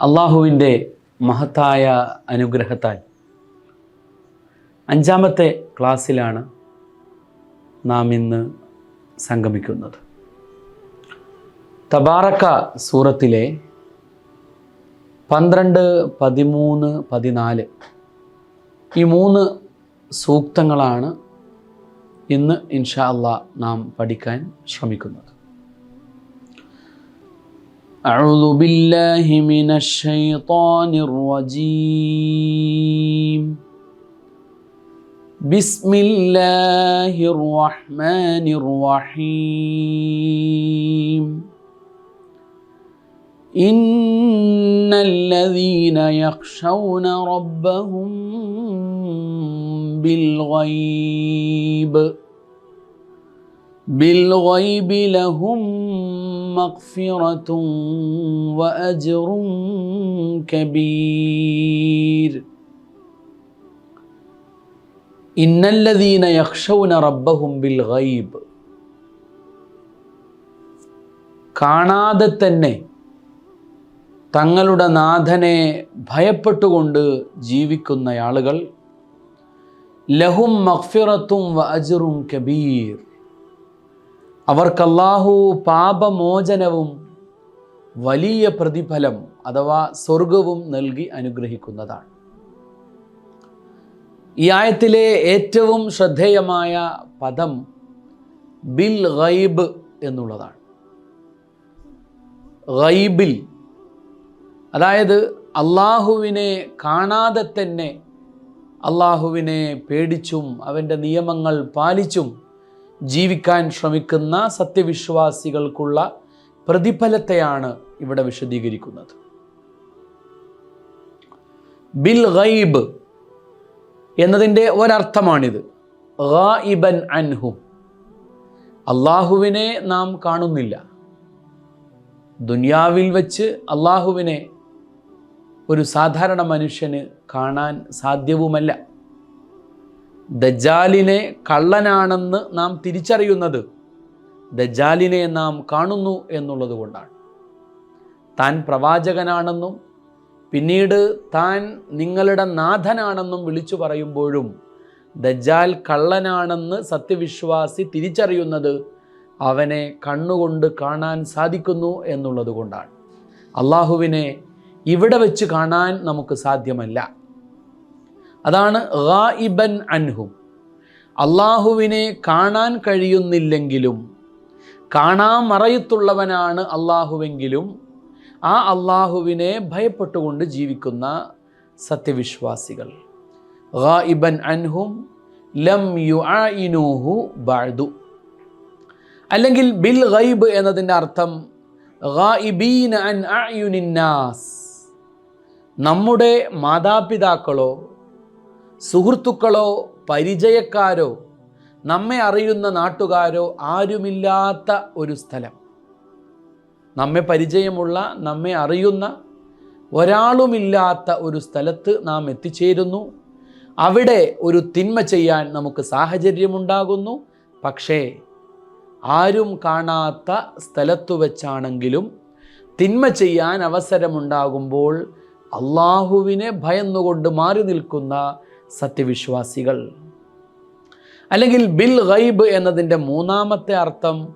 അള്ളാഹുവിന്റെ മഹത്തായ അനുഗ്രഹത്താൽ. അഞ്ചാമത്തെ ക്ലാസ്സിലാണ് നാം ഇന്ന് സംഗമിക്കുന്നത്. തബാറക്ക സൂറത്തിലെ പന്ത്രണ്ട് പതിമൂന്ന് പതിനാല് ഈ മൂന്ന് സൂക്തങ്ങളാണ് ഇന്ന് ഇൻഷാ അള്ളാ നാം പഠിക്കാൻ ശ്രമിക്കുന്നത്. أعوذ بالله من الشيطان الرجيم. بسم الله الرحمن الرحيم. إن الذين يخشون ربهم بالغيب بالغيب لهم مغفرة وأجر كبير إن الذين يخشون ربهم بالغيب കാണാതെ തന്നെ തങ്ങളുടെ നാഥനെ ഭയപ്പെട്ടുകൊണ്ട് ജീവിക്കുന്ന ആളുകൾ ലഹും മഗ്ഫിറത്തും വ അജറും കബീർ അവർക്കല്ലാഹു പാപമോചനവും വലിയ പ്രതിഫലം അഥവാ സ്വർഗവും നൽകി അനുഗ്രഹിക്കുന്നതാണ്. ഈ ആയത്തിലെ ഏറ്റവും ശ്രദ്ധേയമായ പദം ബിൽ ഗൈബ് എന്നുള്ളതാണ്. ഗൈബിൽ അതായത് അള്ളാഹുവിനെ കാണാതെ തന്നെ അള്ളാഹുവിനെ പേടിച്ചും അവന്റെ നിയമങ്ങൾ പാലിച്ചും ജീവിക്കാൻ ശ്രമിക്കുന്ന സത്യവിശ്വാസികൾക്കുള്ള പ്രതിഫലത്തെയാണ് ഇവിടെ വിശദീകരിക്കുന്നത്. ബിൽ ഗൈബ് എന്നതിന്റെ ഒരർത്ഥമാണിത്. ഗായിബൻ അൻഹു. അള്ളാഹുവിനെ നാം കാണുന്നില്ല. ദുനിയാവിൽ വച്ച് അള്ളാഹുവിനെ ഒരു സാധാരണ മനുഷ്യന് കാണാൻ സാധ്യവുമല്ല. ദജാലിനെ കള്ളനാണെന്ന് നാം തിരിച്ചറിയുന്നത് ദജാലിനെ നാം കാണുന്നു എന്നുള്ളത് കൊണ്ടാണ്. താൻ പ്രവാചകനാണെന്നും പിന്നീട് താൻ നിങ്ങളുടെ നാഥനാണെന്നും വിളിച്ചു പറയുമ്പോഴും ദജാൽ കള്ളനാണെന്ന് സത്യവിശ്വാസി തിരിച്ചറിയുന്നത് അവനെ കണ്ണുകൊണ്ട് കാണാൻ സാധിക്കുന്നു എന്നുള്ളത് കൊണ്ടാണ്. അള്ളാഹുവിനെ ഇവിടെ വെച്ച് കാണാൻ നമുക്ക് സാധ്യമല്ല. അതാണ് ഗായിബൻ അൻഹു. അള്ളാഹുവിനെ കാണാൻ കഴിയുന്നില്ലെങ്കിലും കാണാൻ മറയത്തുള്ളവനാണ് അള്ളാഹുവെങ്കിലും ആ അള്ളാഹുവിനെ ഭയപ്പെട്ടുകൊണ്ട് ജീവിക്കുന്ന സത്യവിശ്വാസികൾ. ഗായിബൻ അൻഹും ലം യു യുആഇനൂഹു ബാഴ്ദു അല്ലെങ്കിൽ ബിൽ ഗൈബ് എന്നതിന്റെ അർത്ഥം ഗായിബീന അൻ അയുനിന്നാസ് നമ്മുടെ മാതാപിതാക്കളോ സുഹൃത്തുക്കളോ പരിചയക്കാരോ നമ്മെ അറിയുന്ന നാട്ടുകാരോ ആരുമില്ലാത്ത ഒരു സ്ഥലം. നമ്മെ പരിചയമുള്ള നമ്മെ അറിയുന്ന ഒരാളുമില്ലാത്ത ഒരു സ്ഥലത്ത് നാം എത്തിച്ചേരുന്നു. അവിടെ ഒരു തിന്മ ചെയ്യാൻ നമുക്ക് സാഹചര്യമുണ്ടാകുന്നു. പക്ഷേ ആരും കാണാത്ത സ്ഥലത്തു വെച്ചാണെങ്കിലും തിന്മ ചെയ്യാൻ അവസരമുണ്ടാകുമ്പോൾ അള്ളാഹുവിനെ ഭയന്നുകൊണ്ട് മാറി നിൽക്കുന്ന സത്യവിശ്വാസികൾ. അല്ലെങ്കിൽ ബിൽ ഗൈബ് എന്നതിന്റെ മൂന്നാമത്തെ അർത്ഥം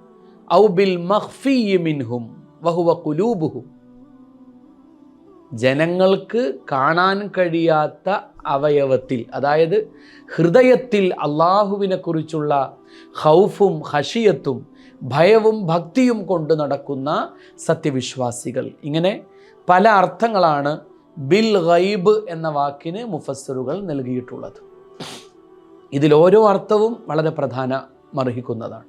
ഔ ബിൽ മിൻഹും വഹുവ കുലൂബുഹും ജനങ്ങൾക്ക് കാണാൻ കഴിയാത്ത അവയവത്തിൽ അതായത് ഹൃദയത്തിൽ അള്ളാഹുവിനെ കുറിച്ചുള്ള ഹൗഫും ഹഷിയത്തും ഭയവും ഭക്തിയും കൊണ്ട് നടക്കുന്ന സത്യവിശ്വാസികൾ. ഇങ്ങനെ പല അർത്ഥങ്ങളാണ് ബിൽ ഗൈബ് എന്ന വാക്കിന് മുഫസ്സറുകൾ നൽകിയിട്ടുള്ളത്. ഇതിൽ ഓരോ അർത്ഥവും വളരെ പ്രധാന പ്രധാനമർഹിക്കുന്നതാണ്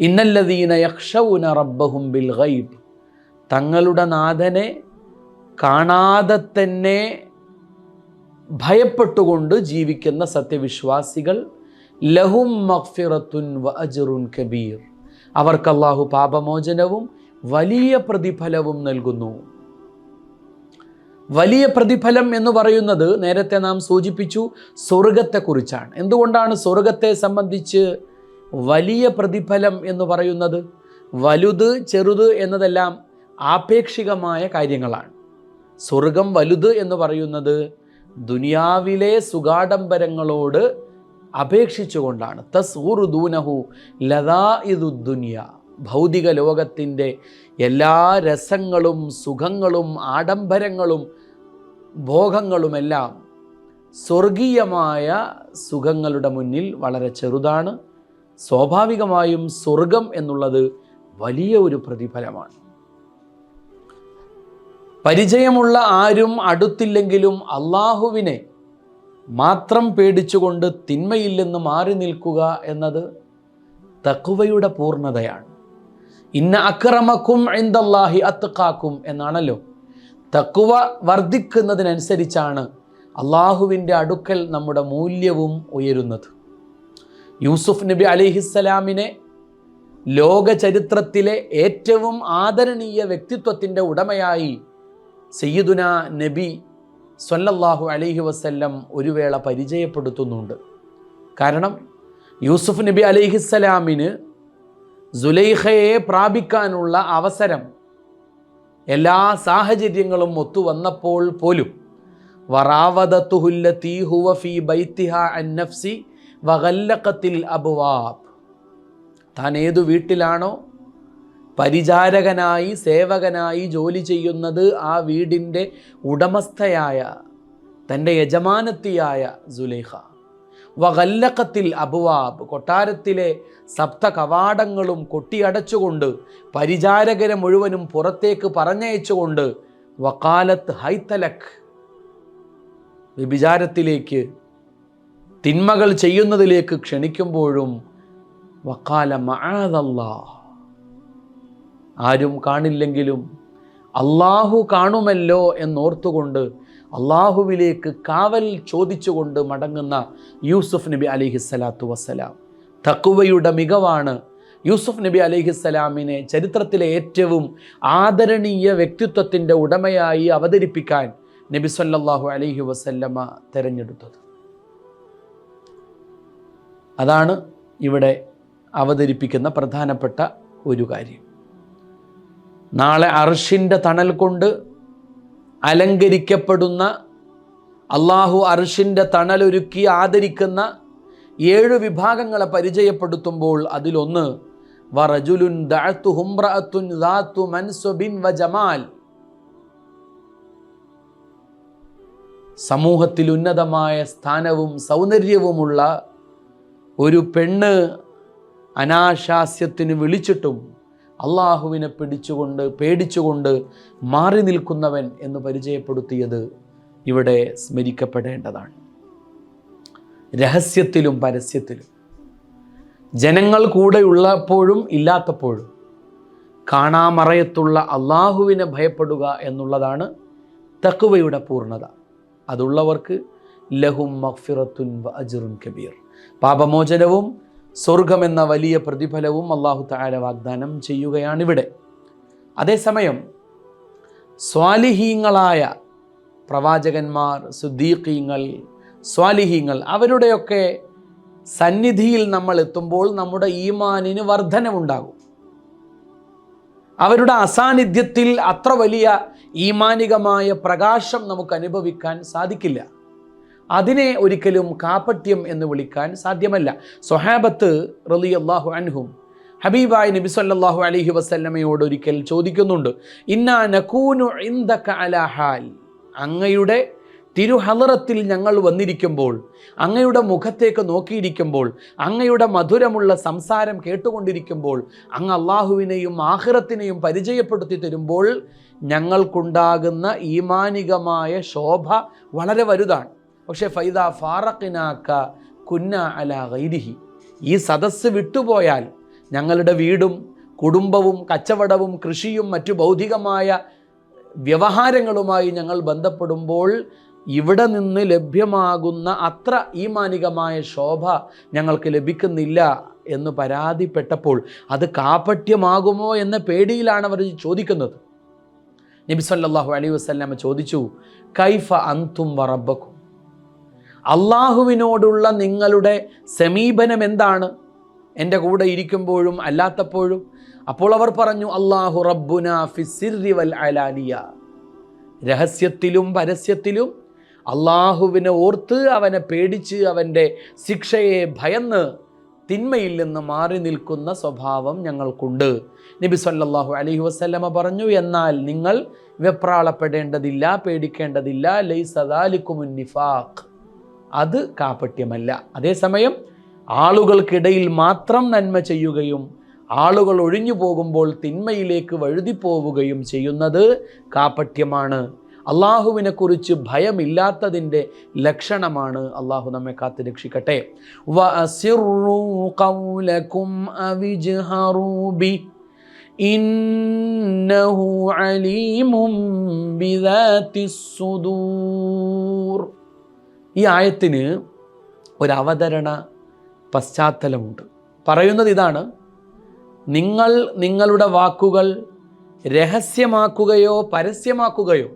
ഇന്നല്ലദീന യക്ഷൗന റബ്ബഹും ബിൽ ഗൈബ്. തങ്ങളുടെ നാഥനെ കാണാതെ തന്നെ ഭയപ്പെട്ടുകൊണ്ട് ജീവിക്കുന്ന സത്യവിശ്വാസികൾ ലഹും മഖ്ഫിറത്തുൻ വ അജറുൻ കബീർ. അവർക്ക് അള്ളാഹു പാപമോചനവും വലിയ പ്രതിഫലവും നൽകുന്നു. വലിയ പ്രതിഫലം എന്ന് പറയുന്നത് നേരത്തെ നാം സൂചിപ്പിച്ചു സ്വർഗത്തെക്കുറിച്ചാണ്. എന്തുകൊണ്ടാണ് സ്വർഗത്തെ സംബന്ധിച്ച് വലിയ പ്രതിഫലം എന്ന് പറയുന്നത്? വലുത് ചെറുത് എന്നതെല്ലാം ആപേക്ഷികമായ കാര്യങ്ങളാണ്. സ്വർഗം വലുത് എന്ന് പറയുന്നത് ദുനിയാവിലെ സുഗാഡംബരങ്ങളോട് അപേക്ഷിച്ചുകൊണ്ടാണ്. തസ്ഊറു ദൂനഹു ലതാ ഇതു ദുനിയ. ഭൗതിക ലോകത്തിന്റെ എല്ലാ രസങ്ങളും സുഖങ്ങളും ആഡംബരങ്ങളും ഭോഗങ്ങളുമെല്ലാം സ്വർഗീയമായ സുഖങ്ങളുടെ മുന്നിൽ വളരെ ചെറുതാണ്. സ്വാഭാവികമായും സ്വർഗം എന്നുള്ളത് വലിയ ഒരു പ്രതിഫലമാണ്. പരിചയമുള്ള ആരും അടുത്തില്ലെങ്കിലും അള്ളാഹുവിനെ മാത്രം പേടിച്ചുകൊണ്ട് തിന്മയിൽ നിന്ന് മാറി നിൽക്കുക എന്നത് തക്കുവയുടെ പൂർണതയാണ്. ഇന്ന അക്രമക്കും എന്തല്ലാഹി അത്തക്കാക്കും എന്നാണല്ലോ. തക്കുവ വർദ്ധിക്കുന്നതിനനുസരിച്ചാണ് അള്ളാഹുവിന്റെ അടുക്കൽ നമ്മുടെ മൂല്യവും ഉയരുന്നത്. യൂസുഫ് നബി അലിഹിസ്സലാമിനെ ലോക ചരിത്രത്തിലെ ഏറ്റവും ആദരണീയ വ്യക്തിത്വത്തിന്റെ ഉടമയായി സയ്യിദുന നബി സ്വല്ലല്ലാഹു അലൈഹി വസല്ലം ഒരു വേള പരിചയപ്പെടുത്തുന്നുണ്ട്. കാരണം യൂസുഫ് നബി അലൈഹിസ്സലാമിന് സുലൈഖയെ പ്രാപിക്കാനുള്ള അവസരം എല്ലാ സാഹചര്യങ്ങളും ഒത്തു വന്നപ്പോൾ പോലും. വറാവതത്തുഹുല്ലത്തി ഹുവ താൻ ഏതു വീട്ടിലാണോ? പരിചാരകനായി സേവകനായി ജോലി ചെയ്യുന്നത് ആ വീടിന്റെ ഉടമസ്ഥയായ തന്റെ യജമാനത്തിയായ സുലേഖ. വകല്ലക്കത്തിൽ അബുവാബ്. കൊട്ടാരത്തിലെ സപ്ത കവാടങ്ങളും കൊട്ടിയടച്ചുകൊണ്ട് പരിചാരകരെ മുഴുവനും പുറത്തേക്ക് പറഞ്ഞയച്ചുകൊണ്ട് വക്കാലത്ത് ഹൈത്തലക് വിഭിചാരത്തിലേക്ക് തിന്മകൾ ചെയ്യുന്നതിലേക്ക് ക്ഷണിക്കുമ്പോഴും വക്കാല മഅദല്ലാ ആരും കാണില്ലെങ്കിലും അള്ളാഹു കാണുമല്ലോ എന്നോർത്തുകൊണ്ട് അള്ളാഹുവിലേക്ക് കാവൽ ചോദിച്ചുകൊണ്ട് മടങ്ങുന്ന യൂസുഫ് നബി അലിഹിസ്സലാത്തു വസ്സലാം. തക്കുവയുടെ മികവാണ് യൂസുഫ് നബി അലിഹിസ്സലാമിനെ ചരിത്രത്തിലെ ഏറ്റവും ആദരണീയ വ്യക്തിത്വത്തിന്റെ ഉടമയായി അവതരിപ്പിക്കാൻ നബി സല്ലാഹു അലൈഹി വസല്ലമ തിരഞ്ഞെടുത്തത്. അതാണ് ഇവിടെ അവതരിപ്പിക്കുന്ന പ്രധാനപ്പെട്ട ഒരു കാര്യം. നാളെ അർഷിന്റെ തണൽ കൊണ്ട് അലങ്കരിക്കപ്പെടുന്ന അള്ളാഹു അർഷിന്റെ തണലൊരുക്കി ആദരിക്കുന്ന ഏഴ് വിഭാഗങ്ങളെ പരിചയപ്പെടുത്തുമ്പോൾ അതിലൊന്ന് വറജുലുൻ ഹുംറഅത്തുൻ വ ജമാൽ. സമൂഹത്തിൽ ഉന്നതമായ സ്ഥാനവും സൗന്ദര്യവുമുള്ള ഒരു പെണ്ണ് അനാശാസ്യത്തിന് വിളിച്ചിട്ടും അള്ളാഹുവിനെ പിടിച്ചുകൊണ്ട് പേടിച്ചുകൊണ്ട് മാറി നിൽക്കുന്നവൻ എന്ന് പരിചയപ്പെടുത്തിയത് ഇവിടെ സ്മരിക്കപ്പെടേണ്ടതാണ്. രഹസ്യത്തിലും പരസ്യത്തിലും. ജനങ്ങൾ കൂടെയുള്ളപ്പോഴും ഇല്ലാത്തപ്പോഴും കാണാമറയത്തുള്ള അള്ളാഹുവിനെ ഭയപ്പെടുക എന്നുള്ളതാണ് തക്കുവയുടെ പൂർണത. അതുള്ളവർക്ക് ലഹും മഫിറത്തുൻ വ കബീർ. പാപമോചനവും സ്വർഗമെന്ന വലിയ പ്രതിഫലവും അള്ളാഹു താര വാഗ്ദാനം ചെയ്യുകയാണിവിടെ. അതേസമയം സ്വാലിഹീങ്ങളായ പ്രവാചകന്മാർ സുദ്ദീഖീങ്ങൾ സ്വാലിഹീങ്ങൾ അവരുടെയൊക്കെ സന്നിധിയിൽ നമ്മൾ എത്തുമ്പോൾ നമ്മുടെ ഈമാനിന് വർധനമുണ്ടാകും അവരുടെ അസാന്നിധ്യത്തിൽ അത്ര വലിയ ഈമാനികമായ പ്രകാശം നമുക്ക് അനുഭവിക്കാൻ സാധിക്കില്ല. അതിനെ ഒരിക്കലും കാപ്പട്യം എന്ന് വിളിക്കാൻ സാധ്യമല്ല. സൊഹാബത്ത് റലി അള്ളാഹു അൻഹും ഹബീബായ് നബി സല്ലാഹു അലഹി വസല്ലമയോട് ഒരിക്കൽ ചോദിക്കുന്നുണ്ട് ഇന്നാ നക്കൂനു അലഹാൽ അലാ ഹാൽ. അങ്ങയുടെ തിരുഹലറത്തിൽ ഞങ്ങൾ വന്നിരിക്കുമ്പോൾ അങ്ങയുടെ മുഖത്തേക്ക് നോക്കിയിരിക്കുമ്പോൾ അങ്ങയുടെ മധുരമുള്ള സംസാരം കേട്ടുകൊണ്ടിരിക്കുമ്പോൾ അങ്ങ് അള്ളാഹുവിനെയും ആഹ്റത്തിനെയും പരിചയപ്പെടുത്തി തരുമ്പോൾ ഞങ്ങൾക്കുണ്ടാകുന്ന ഈമാനികമായ ശോഭ വളരെ വലുതാണ്. പക്ഷേ ഫൈദ ഫാറഖിനാക്ക കുന്ന അല ഗൈരിഹി. ഈ സദസ്സ് വിട്ടുപോയാൽ ഞങ്ങളുടെ വീടും കുടുംബവും കച്ചവടവും കൃഷിയും മറ്റു ഭൗതികമായ വ്യവഹാരങ്ങളുമായി ഞങ്ങൾ ബന്ധപ്പെടുമ്പോൾ ഇവിടെ നിന്ന് ലഭ്യമാകുന്ന അത്ര ഈമാനികമായ ശോഭ ഞങ്ങൾക്ക് ലഭിക്കുന്നില്ല എന്ന് പരാതിപ്പെട്ടപ്പോൾ അത് കാപട്യമാകുമോ എന്ന പേടിയിലാണ് അവർ ചോദിക്കുന്നത്. നബി സല്ലല്ലാഹു അലൈഹി വസ്ലാമ ചോദിച്ചു കൈഫ അന്തും വറബക്കും അള്ളാഹുവിനോടുള്ള നിങ്ങളുടെ സമീപനം എന്താണ്? എന്റെ കൂടെ ഇരിക്കുമ്പോഴും അല്ലാത്തപ്പോഴും? അപ്പോൾ അവർ പറഞ്ഞു അള്ളാഹു റബ്ബുന ഫിസിറി വൽ അലാലിയ. രഹസ്യത്തിലും പരസ്യത്തിലും അള്ളാഹുവിനെ ഓർത്ത് അവനെ പേടിച്ച് അവന്റെ ശിക്ഷയെ ഭയന്ന് തിന്മയിൽ നിന്ന് മാറി നിൽക്കുന്ന സ്വഭാവം ഞങ്ങൾക്കുണ്ട്. നബി സല്ലാഹു അലഹി വസല്ലമ പറഞ്ഞു എന്നാൽ നിങ്ങൾ വെപ്രാളപ്പെടേണ്ടതില്ല പേടിക്കേണ്ടതില്ല ലൈസദാലിക്കുമുൻ നിഫാഖ്. അത് കാപ്പട്യമല്ല അതേസമയം ആളുകൾക്കിടയിൽ മാത്രം നന്മ ചെയ്യുകയും ആളുകൾ ഒഴിഞ്ഞു പോകുമ്പോൾ തിന്മയിലേക്ക് വഴുതിപ്പോവുകയും ചെയ്യുന്നത് കാപ്പട്യമാണ് അള്ളാഹുവിനെക്കുറിച്ച് ഭയമില്ലാത്തതിന്റെ ലക്ഷണമാണ് അള്ളാഹു നമ്മെ കാത്തു രക്ഷിക്കട്ടെ. ഇന്നഹു അലീമും ഈ ആയത്തിന് ഒരു അവതരണ പശ്ചാത്തലമുണ്ട്. പറയുന്നത് ഇതാണ് നിങ്ങൾ നിങ്ങളുടെ വാക്കുകൾ രഹസ്യമാക്കുകയോ പരസ്യമാക്കുകയോ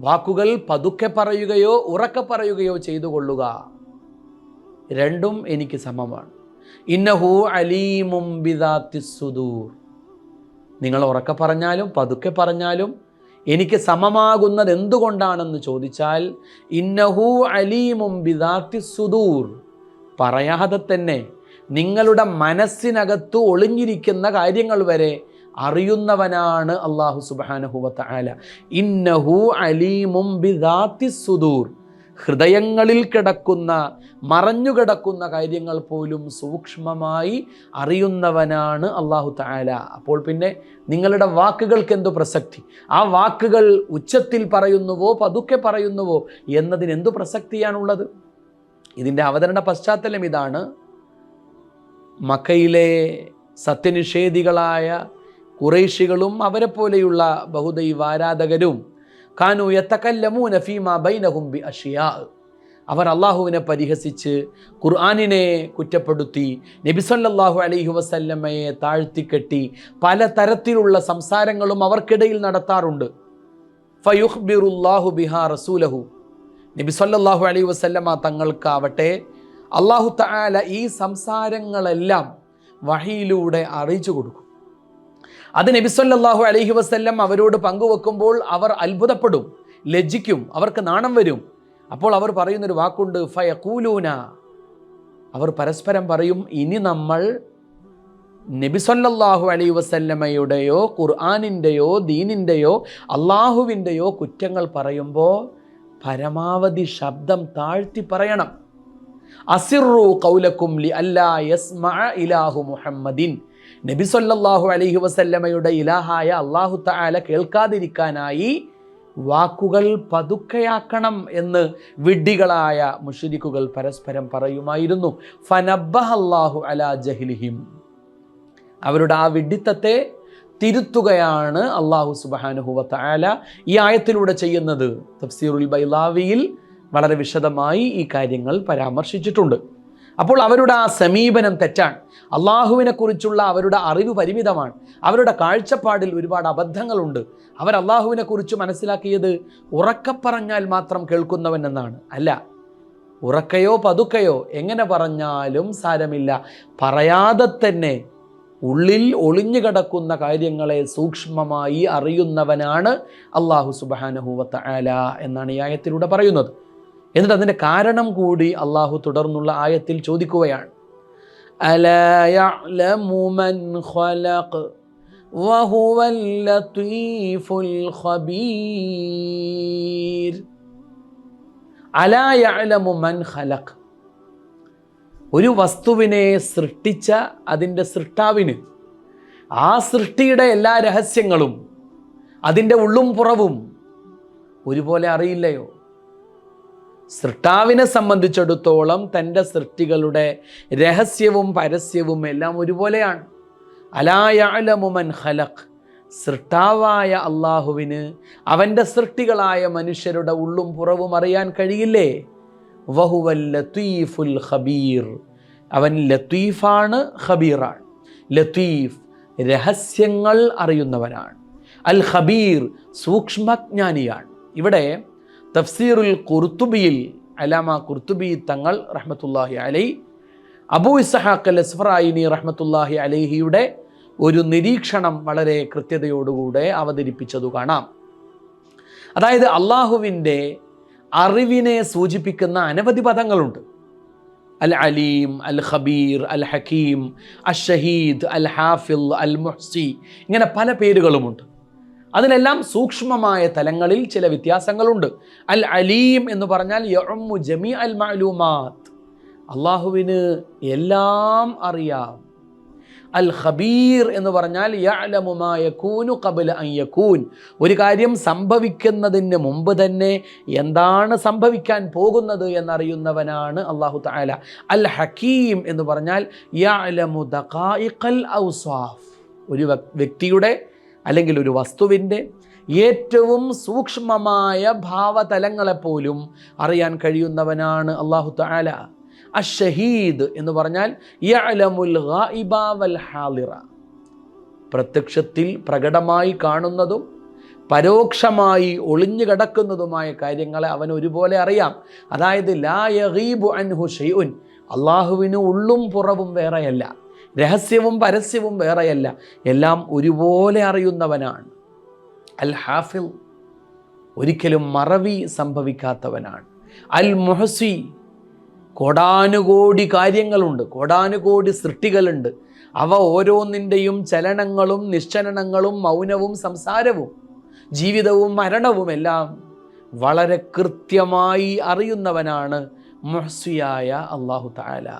വാക്കുകൾ പതുക്കെ പറയുകയോ ഉറക്കെ പറയുകയോ ചെയ്തു കൊള്ളുക രണ്ടും എനിക്ക് സമമാണ്. ഇന്നഹു അലീമും നിങ്ങൾ ഉറക്കെ പറഞ്ഞാലും പതുക്കെ പറഞ്ഞാലും എനിക്ക് സമമാകുന്നത് എന്തുകൊണ്ടാണെന്ന് ചോദിച്ചാൽ ഇന്നഹു അലീമും ബിദാത്തി സുദൂർ. പറയാതെ തന്നെ നിങ്ങളുടെ മനസ്സിനകത്ത് ഒളിഞ്ഞിരിക്കുന്ന കാര്യങ്ങൾ വരെ അറിയുന്നവനാണ് അള്ളാഹു സുബാനഹുവത്ത ആല ഇന്നഹു അലീമും ബിദാത്തി സുദൂർ. ഹൃദയങ്ങളിൽ കിടക്കുന്ന മറഞ്ഞുകിടക്കുന്ന കാര്യങ്ങൾ പോലും സൂക്ഷ്മമായി അറിയുന്നവനാണ് അള്ളാഹു താല അപ്പോൾ പിന്നെ നിങ്ങളുടെ വാക്കുകൾക്ക് എന്തു പ്രസക്തി? ആ വാക്കുകൾ ഉച്ചത്തിൽ പറയുന്നുവോ പതുക്കെ പറയുന്നുവോ എന്നതിന് എന്തു പ്രസക്തിയാണുള്ളത്? ഇതിന്റെ അവതരണ പശ്ചാത്തലം ഇതാണ്. മക്കയിലെ സത്യനിഷേധികളായ കുറേശികളും അവരെ പോലെയുള്ള ബഹുദൈവ ആരാധകരും കാനു യത്തക്കല്ലമൂന ഫീമ ബൈനഹും ബി അഷിയാ അവർ അള്ളാഹുവിനെ പരിഹസിച്ച് ഖുർആാനിനെ കുറ്റപ്പെടുത്തി നബിസല്ലാഹു അലൈഹി വസല്ലമ്മയെ താഴ്ത്തിക്കെട്ടി പല തരത്തിലുള്ള സംസാരങ്ങളും അവർക്കിടയിൽ നടത്താറുണ്ട്. ഫയുഹ്ബിറുല്ലാഹു ബിഹാ റസൂലഹു. നബി സല്ലല്ലാഹു അലൈഹി വസല്ലമ തങ്ങൾക്കാവട്ടെ അള്ളാഹു തആല ഈ സംസാരങ്ങളെല്ലാം വഹിയിലൂടെ അറിയിച്ചു കൊടുക്കും. അത് നബി സല്ലല്ലാഹു അലൈഹി വസല്ലം അവരോട് പങ്കുവെക്കുമ്പോൾ അവർ അത്ഭുതപ്പെടും ലജ്ജിക്കും അവർക്ക് നാണം വരും. അപ്പോൾ അവർ പറയുന്നൊരു വാക്കുണ്ട് ഫയക്കൂലൂന അവർ പരസ്പരം പറയും ഇനി നമ്മൾ നബി സല്ലല്ലാഹു അലൈഹി വസല്ലമയുടെയോ ഖുർആാനിന്റെയോ ദീനിന്റെയോ അള്ളാഹുവിന്റെയോ കുറ്റങ്ങൾ പറയുമ്പോൾ പരമാവധി ശബ്ദം താഴ്ത്തി പറയണം. അസിറു കൗലക്കും ലി അല്ലാ യസ്മഅ ഇലാഹു മുഹമ്മദിൻ. നബി സല്ലല്ലാഹു അലൈഹി വസല്ലമയുടെ ഇലാഹായ അള്ളാഹു താല കേൾക്കാതിരിക്കാനായി വാക്കുകൾ പതുക്കെയാക്കണം എന്ന് വിഡ്ഢികളായ മുഷരിക്കുകൾ പരസ്പരം പറയുമായിരുന്നു. ഫനബ്ബഹല്ലാഹു അലാ ജഹ്ലിഹിം. അവരുടെ ആ വിഡ്ഢിത്തത്തെ തിരുത്തുകയാണ് അള്ളാഹു സുബാനുഹുവ തആല ഈ ആയത്തിലൂടെ ചെയ്യുന്നത്. തഫ്സീറുൽ ബൈലാവിയിൽ വളരെ വിശദമായി ഈ കാര്യങ്ങൾ പരാമർശിച്ചിട്ടുണ്ട്. അപ്പോൾ അവരുടെ ആ സമീപനം തെറ്റാണ്. അള്ളാഹുവിനെ കുറിച്ചുള്ള അവരുടെ അറിവ് പരിമിതമാണ്. അവരുടെ കാഴ്ചപ്പാടിൽ ഒരുപാട് അബദ്ധങ്ങളുണ്ട്. അവർ അള്ളാഹുവിനെ കുറിച്ച് മനസ്സിലാക്കിയത് ഉറക്ക പറഞ്ഞാൽ മാത്രം കേൾക്കുന്നവൻ എന്നാണ്. അല്ല ഉറക്കയോ പതുക്കയോ എങ്ങനെ പറഞ്ഞാലും സാരമില്ല. പറയാതെ തന്നെ ഉള്ളിൽ ഒളിഞ്ഞു കിടക്കുന്ന കാര്യങ്ങളെ സൂക്ഷ്മമായി അറിയുന്നവനാണ് അള്ളാഹു സുബാനഹുവത്ത ആല എന്നാണ് ഈ ആയത്തിലൂടെ പറയുന്നത്. എന്നിട്ട് അതിന്റെ കാരണം കൂടി അള്ളാഹു തുടർന്നുള്ള ആയത്തിൽ ചോദിക്കുകയാണ്. ഒരു വസ്തുവിനെ സൃഷ്ടിച്ച അതിന്റെ സൃഷ്ടാവിന് ആ സൃഷ്ടിയുടെ എല്ലാ രഹസ്യങ്ങളും അതിന്റെ ഉള്ളും പുറവും ഒരുപോലെ അറിയില്ലയോ? സൃഷ്ടാവിനെ സംബന്ധിച്ചിടത്തോളം തന്റെ സൃഷ്ടികളുടെ രഹസ്യവും പരസ്യവും എല്ലാം ഒരുപോലെയാണ്. അലായാലമുമൻ ഹലഖ് സൃഷ്ടാവായ അള്ളാഹുവിന് അവന്റെ സൃഷ്ടികളായ മനുഷ്യരുടെ ഉള്ളും പുറവും അറിയാൻ കഴിയില്ലേ? വഹുവൽ ലത്തീഫുൽ ഹബീർ അവൻ ലത്തീഫാണ് ഹബീറാണ് ലത്തീഫ് രഹസ്യങ്ങൾ അറിയുന്നവനാണ്. അൽ ഹബീർ സൂക്ഷ്മജ്ഞാനിയാണ്. ഇവിടെ തഫ്സീറുൽ കുർത്തുബിയിൽ അലാമ കുർത്തുബി തങ്ങൾ റഹ്മത്തുല്ലാഹി അലൈ അബൂ ഇസ്ഹാഖ് അൽ റഹ്മത്തുല്ലാഹി അലൈഹിയുടെ ഒരു നിരീക്ഷണം വളരെ കൃത്യതയോടുകൂടെ അവതരിപ്പിച്ചതു കാണാം. അതായത് അള്ളാഹുവിന്റെ അറിവിനെ സൂചിപ്പിക്കുന്ന അനവധി പദങ്ങളുണ്ട്. അൽ അലീം അൽ ഖബീർ അൽ ഹക്കീം അൽ ഷഹീദ് അൽ ഹാഫിൽ അൽ മുഹ്സി ഇങ്ങനെ പല പേരുകളുമുണ്ട്. അതിലെല്ലാം സൂക്ഷ്മമായ തലങ്ങളിൽ ചില വ്യത്യാസങ്ങളുണ്ട്. അൽ അലീം എന്ന് പറഞ്ഞാൽ യഉമ്മു ജമീ അൽ അള്ളാഹുവിന് എല്ലാം അറിയാം. അൽ ഖബീർ എന്ന് പറഞ്ഞാൽ ഒരു കാര്യം സംഭവിക്കുന്നതിന് മുമ്പ് തന്നെ എന്താണ് സംഭവിക്കാൻ പോകുന്നത് എന്നറിയുന്നവനാണ് അള്ളാഹു തആല. അൽ ഹക്കീം എന്ന് പറഞ്ഞാൽ ഒരു വ്യക്തിയുടെ അല്ലെങ്കിൽ ഒരു വസ്തുവിന്റെ ഏറ്റവും സൂക്ഷ്മമായ ഭാവതലങ്ങളെപ്പോലും അറിയാൻ കഴിയുന്നവനാണ് അള്ളാഹു താല അഷഹീദ് എന്ന് പറഞ്ഞാൽ പ്രത്യക്ഷത്തിൽ പ്രകടമായി കാണുന്നതും പരോക്ഷമായി ഒളിഞ്ഞു കിടക്കുന്നതുമായ കാര്യങ്ങളെ അവൻ ഒരുപോലെ അറിയാം. അതായത് ലാ ഷെയ്ഉൻ അള്ളാഹുവിന് ഉള്ളും പുറവും വേറെയല്ല. രഹസ്യവും പരസ്യവും വേറെയല്ല. എല്ലാം ഒരുപോലെ അറിയുന്നവനാണ്. അൽ ഹാഫിൽ ഒരിക്കലും മറവി സംഭവിക്കാത്തവനാണ്. അൽ മൊഹസി കോടാനുകോടി കാര്യങ്ങളുണ്ട് കോടാനുകോടി സൃഷ്ടികളുണ്ട്. അവ ഓരോന്നിന്റെയും ചലനങ്ങളും നിശ്ചലനങ്ങളും മൗനവും സംസാരവും ജീവിതവും മരണവും എല്ലാം വളരെ കൃത്യമായി അറിയുന്നവനാണ് മുഹസിയായ അള്ളാഹു താല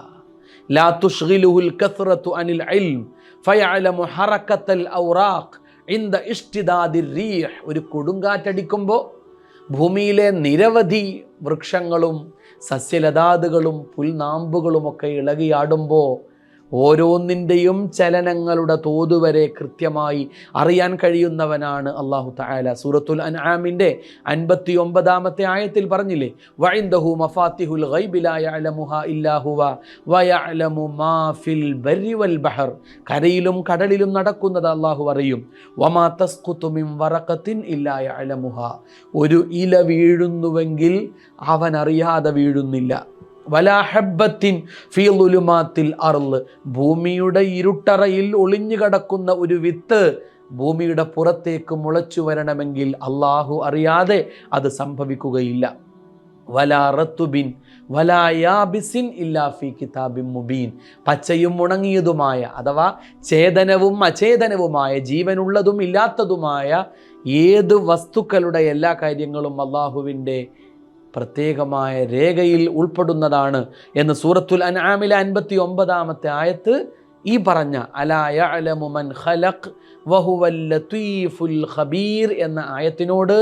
ലാ തുഷ്ഗിലുഹുൽ الكثرة അനിൽ ഇൽം فيعلم حركة الأوراق عند اشتداد റീഹ് ഒരു കൊടുങ്കാറ്റടിക്കുമ്പോൾ ഭൂമിയിലെ നിരവധി വൃക്ഷങ്ങളും സസ്യലതാതുകളും പുൽനാമ്പുകളുമൊക്കെ ഇളകിയാടുമ്പോൾ ഓരോന്നിന്റെയും ചലനങ്ങളുടെ തോത് വരെ കൃത്യമായി അറിയാൻ കഴിയുന്നവനാണ് അള്ളാഹു തആല. സൂറത്തുൽ അൻആമിന്റെ അൻപത്തി ഒമ്പതാമത്തെ ആയത്തിൽ പറഞ്ഞില്ലേ? വഇൻദഹു മഫാത്തിഹുൽ ബഹർ. കരയിലും കടലിലും നടക്കുന്നത് അള്ളാഹു അറിയും. വമാ തസ്ഖുതു മിൻ വറഖത്തിൻ ഇല്ലാ യഅലമുഹാ. ഒരു ഇല വീഴുന്നുവെങ്കിൽ അവൻ അറിയാതെ വീഴുന്നില്ല. വലാഹബത്തിൻ ഫീലുലുമാത്തിൽ അർൾ. ഭൂമിയുടെ ഇരുട്ടറയിൽ ഒളിഞ്ഞു കിടക്കുന്ന ഒരു വിത്ത് ഭൂമിയുടെ പുറത്തേക്ക് മുളച്ചു വരണമെങ്കിൽ അള്ളാഹു അറിയാതെ അത് സംഭവിക്കുകയില്ല. വലാ റത്തുബിൻ വലായാബിസിൻ ഇല്ലാഫി കിതാബിൻ മുബീൻ. പച്ചയും ഉണങ്ങിയതുമായ അഥവാ ചേതനവും അചേതനവുമായ ജീവനുള്ളതും ഇല്ലാത്തതുമായ ഏത് വസ്തുക്കളുടെ എല്ലാ കാര്യങ്ങളും അള്ളാഹുവിന്റെ പ്രത്യേകമായ രേഖയിൽ ഉൾപ്പെടുന്നതാണ് എന്ന് സൂറത്തുൽ അൻആമിലെ അൻപത്തി ഒമ്പതാമത്തെ ആയത്ത് ഈ പറഞ്ഞ അലായ അലമുമൻ ഖലഖ് വഹുവൽ ലത്തീഫുൽ ഖബീർ എന്ന ആയത്തിനോട്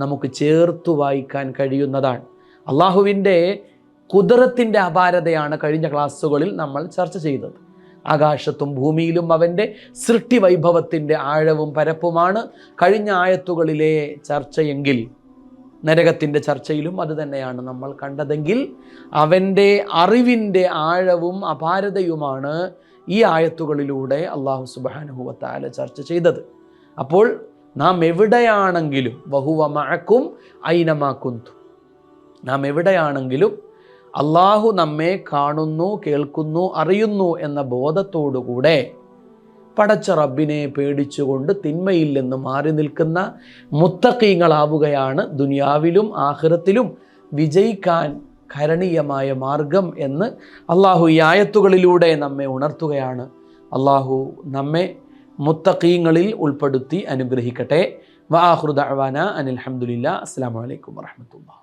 നമുക്ക് ചേർത്തു വായിക്കാൻ കഴിയുന്നതാണ്. അള്ളാഹുവിന്റെ കുതിരത്തിന്റെ അപാരതയാണ് കഴിഞ്ഞ ക്ലാസ്സുകളിൽ നമ്മൾ ചർച്ച ചെയ്തത്. ആകാശത്തും ഭൂമിയിലും അവന്റെ സൃഷ്ടി വൈഭവത്തിന്റെ ആഴവും പരപ്പുമാണ് കഴിഞ്ഞ ആയത്തുകളിലെ ചർച്ചയെങ്കിൽ. നരകത്തിന്റെ ചർച്ചയിലും അത് തന്നെയാണ് നമ്മൾ കണ്ടതെങ്കിൽ അവന്റെ അറിവിന്റെ ആഴവും അപാരതയുമാണ് ഈ ആയത്തുകളിലൂടെ അള്ളാഹു സുബാനുഹുവത്താല ചർച്ച ചെയ്തത്. അപ്പോൾ നാം എവിടെയാണെങ്കിലും ബഹുവ മഴക്കും ഐനമാക്കുന്തു നാം എവിടെയാണെങ്കിലും അള്ളാഹു നമ്മെ കാണുന്നു കേൾക്കുന്നു അറിയുന്നു എന്ന ബോധത്തോടുകൂടെ പടച്ച റബ്ബിനെ പേടിച്ചുകൊണ്ട് തിന്മയിൽ നിന്ന് മാറി നിൽക്കുന്ന മുത്തക്കീങ്ങളാവുകയാണ് ദുനിയാവിലും ആഹ്റത്തിലും വിജയിക്കാൻ കരണീയമായ മാർഗം എന്ന് അള്ളാഹു ഈ ആയത്തുകളിലൂടെ നമ്മെ ഉണർത്തുകയാണ്. അള്ളാഹു നമ്മെ മുത്തക്കീങ്ങളിൽ ഉൾപ്പെടുത്തി അനുഗ്രഹിക്കട്ടെ. വാഹൃദ അനിൽ അനിൽഹമുല്ല അസ്സാം വലൈക്കും വാഹമത്തുള്ള